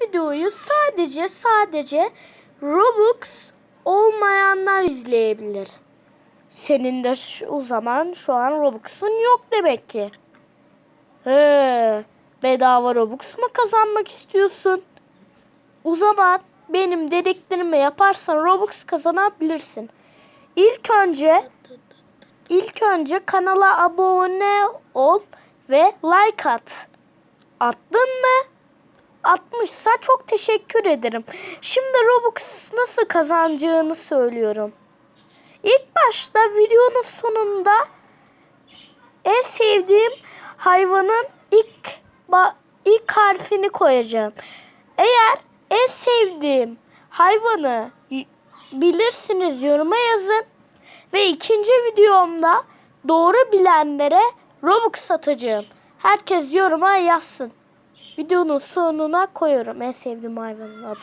Videoyu sadece sadece Robux olmayanlar izleyebilir. Senin de şu, zaman şu an Robux'un yok demek ki. He, bedava Robux mu kazanmak istiyorsun? O zaman benim dediklerimi yaparsan Robux kazanabilirsin. İlk önce ilk önce kanala abone ol ve like at. Attın mı? Atmışsa çok teşekkür ederim. Şimdi Robux nasıl kazanacağını söylüyorum. İlk başta videonun sonunda en sevdiğim hayvanın ilk ilk harfini koyacağım. Eğer en sevdiğim hayvanı bilirsiniz yoruma yazın ve ikinci videomda doğru bilenlere Robux satacağım. Herkes yoruma yazsın. Videonun sonuna koyuyorum en sevdiğim hayvanın adı.